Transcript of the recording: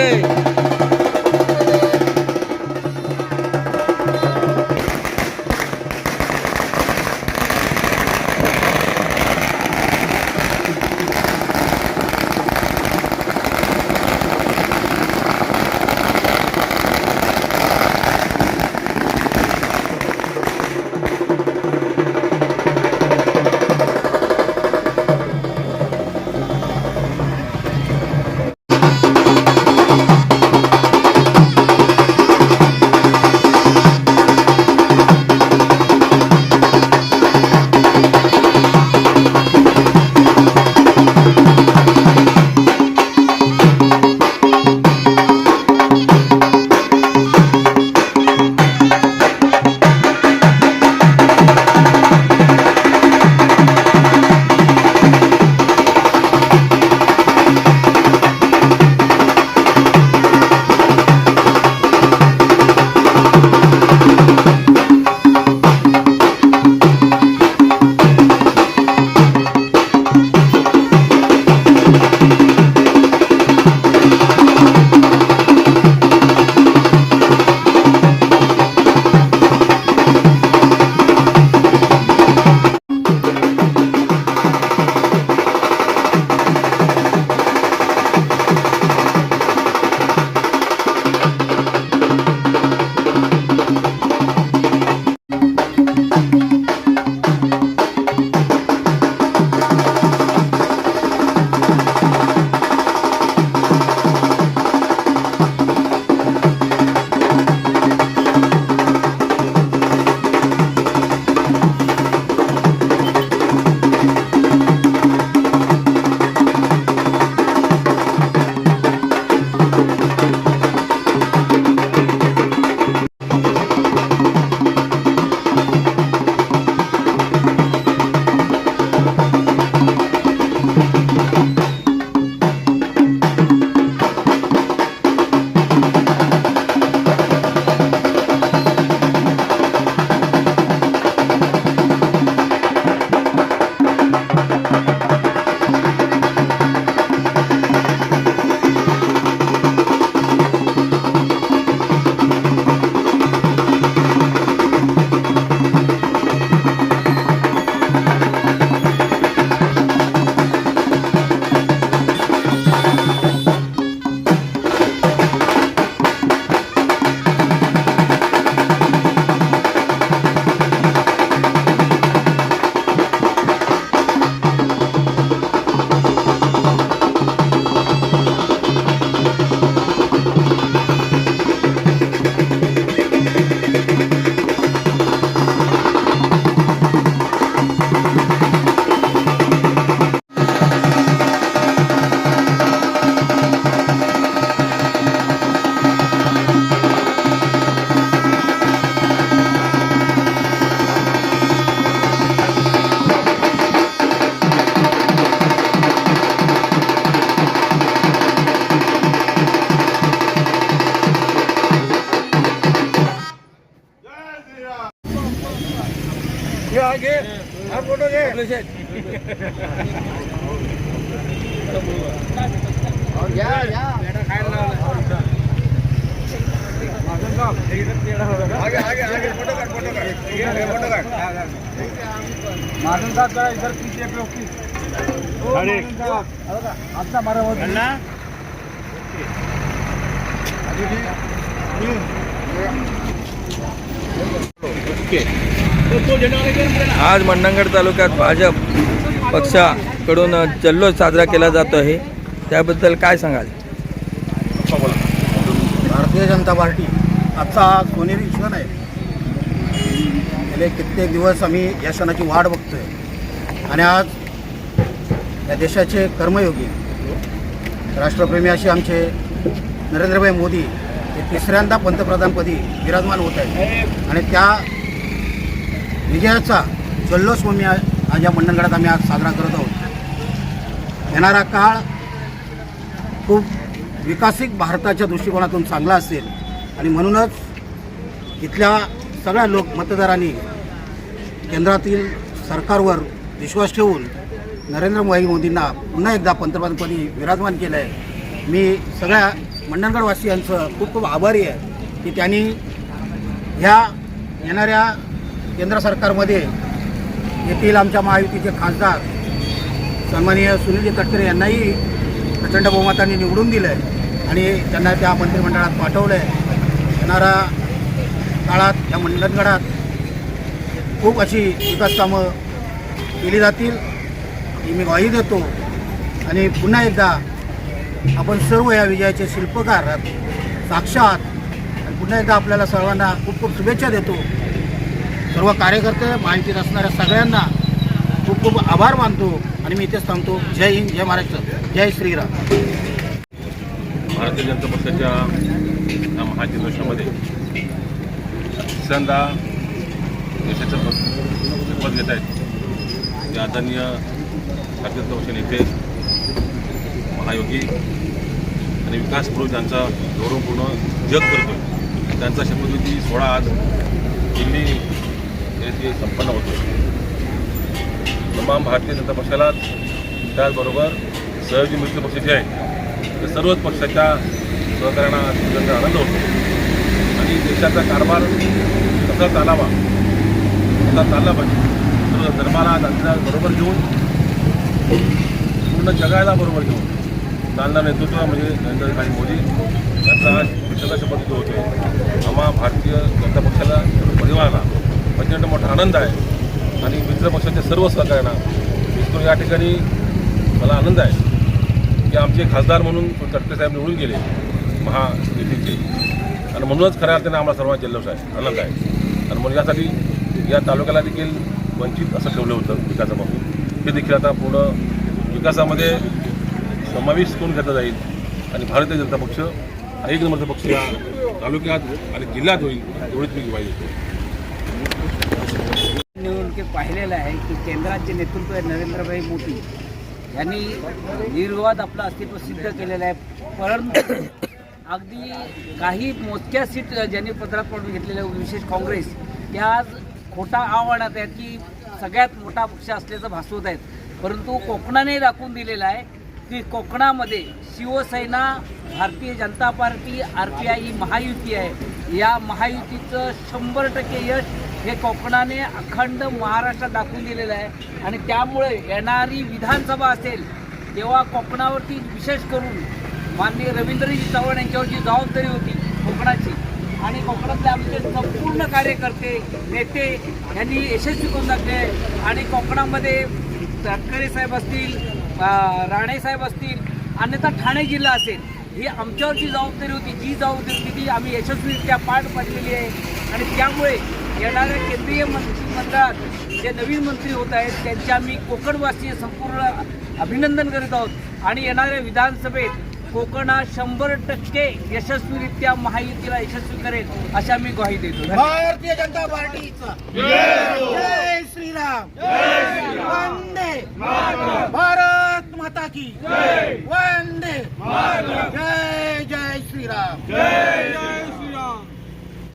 जय घे. हा फोटो घे. माझं साथ जरा इधर पीछे पे उसकी आता मारा बहुत ना अभी आज मंडणगड तालुक्यात भाजप पक्षाकडून जल्लोष साजरा केला जातो आहे. त्याबद्दल काय सांगाल? भारतीय जनता पार्टी आजचा हा सोनेरी क्षण आहे. गेले कित्येक दिवस आम्ही या सणाची वाट बघतोय. आणि आज या देशाचे कर्मयोगी राष्ट्रप्रेमी असे आमचे नरेंद्रभाई मोदी हे तिसऱ्यांदा पंतप्रधानपदी विराजमान होत आहेत. आणि त्या विजयाचा जल्लोष म्हणून आज या मंडणगडात आम्ही आज साजरा करत आहोत. येणारा काळ खूप विकसित भारताच्या दृष्टिकोनातून चांगला असेल. आणि म्हणूनच इथल्या सगळ्या लोक मतदारांनी केंद्रातील सरकारवर विश्वास ठेवून नरेंद्र भाई मोदींना पुन्हा एकदा पंतप्रधानपदी विराजमान केलं आहे मी सगळ्या मंडणगडवासियांचं खूप खूप आभारी आहे की त्यांनी ह्या येणाऱ्या केंद्र सरकारमध्ये येथील आमच्या महायुतीचे खासदार सन्माननीय सुनीलजी तटकरे यांनाही प्रचंड बहुमताने निवडून दिलं आहे आणि त्यांना त्या मंत्रिमंडळात पाठवलं आहे येणाऱ्या काळात या मंडणगडात खूप अशी विकास कामं केली जातील ही मी ग्वाही देतो. आणि पुन्हा एकदा आपण सर्व या विजयाचे शिल्पकार आहात, साक्षात आणि पुन्हा एकदा आपल्याला सर्वांना खूप खूप शुभेच्छा देतो. सर्व कार्यकर्ते माहितीत असणाऱ्या सगळ्यांना खूप खूप आभार मानतो आणि मी इथेच सांगतो जय हिंद जय महाराष्ट्र जय श्रीराम. भारतीय जनता पक्षाच्या या महाधिवेशनामध्ये तिसऱ्यांदा देशाचं शपथ घेत आहेत. ते आदरणीय भारतीय जनता पक्ष नेते महायोगी आणि विकास पुरुष ज्यांचा गौरवपूर्ण जग करतो त्यांचा शपथविधी सोहळा आज दिल्ली ते संपन्न होतो. तमाम भारतीय जनता पक्षाला त्याचबरोबर सहयोगी मित्र पक्ष जे आहेत तर सर्वच पक्षाच्या सहकार्यांना त्यांचा आनंद होतो. आणि देशाचा कारभार कसा चालावा कसा चालला पाहिजे सर्व धर्माला त्यांच्या बरोबर घेऊन पूर्ण जगायला बरोबर घेऊन चालणार नेतृत्व म्हणजे नरेंद्रभाई मोदी यांचा आज देशाचा शपथ होते आम्हा भारतीय जनता पक्षाला परिवाराला प्रचंड मोठा आनंद आहे. आणि मित्र पक्षाच्या सर्व सहकार्यांना विशेष या ठिकाणी मला आनंद आहे की आमचे खासदार म्हणून तटकरे साहेब निवडून गेले महायुतीचे. आणि म्हणूनच खऱ्या अर्थाने आम्हाला सर्वांना जल्लोष आहे आनंद आहे. आणि म्हणून यासाठी या तालुक्याला देखील वंचित असं ठेवलं होतं विकासापासून ते देखील आता पूर्ण विकासामध्ये समावेश करून घेतला जाईल आणि भारतीय जनता पक्ष एक नंबरचा पक्ष या तालुक्यात आणि जिल्ह्यात होईल एवढीच मी ग्वाही देतो. पाहिलेलं आहे की केंद्राचे नेतृत्व आहे नरेंद्रभाई मोदी. यांनी निर्विवाद आपलं अस्तित्व सिद्ध केलेलं आहे. परंतु अगदी काही मोजक्या सीट ज्यांनी पत्रात पडून घेतलेल्या विशेष काँग्रेस त्या आज खोटा आव्हानात आहेत की सगळ्यात मोठा पक्ष असल्याचं भासवत आहेत. परंतु कोकणाने दाखवून दिलेलं आहे की कोकणामध्ये Shivsena Bharatiya Janata Party R P I ही महायुती आहे. या महायुतीचं शंभर टक्के यश हे कोकणाने अखंड महाराष्ट्रात दाखवून दिलेलं आहे. आणि त्यामुळे येणारी विधानसभा असेल तेव्हा कोकणावरती विशेष करून माननीय रवींद्रजी चव्हाण यांच्यावरची जबाबदारी होती कोकणाची. आणि कोकणातले आमचे संपूर्ण कार्यकर्ते नेते यांनी यशस्वी करून दाखले आणि कोकणामध्ये तटकरे साहेब असतील राणे साहेब असतील अन्यथा ठाणे जिल्हा असेल ही आमच्यावरची जबाबदारी होती. जी जबाबदारी होती ती आम्ही यशस्वीरित्या पार पाडलेली आहे. आणि त्यामुळे येणाऱ्या केंद्रीय मंत्रिमंडळात जे नवीन मंत्री होत आहेत त्यांचे आम्ही कोकणवासीय संपूर्ण अभिनंदन करीत आहोत. आणि येणाऱ्या विधानसभेत कोकण हा शंभर टक्के यशस्वीरित्या महायुतीला यशस्वी करेल अशी आम्ही ग्वाही देतो. भारतीय जनता पार्टीचा. जय श्रीराम. वंदे भारत माता की. वंदे जय जय श्रीराम.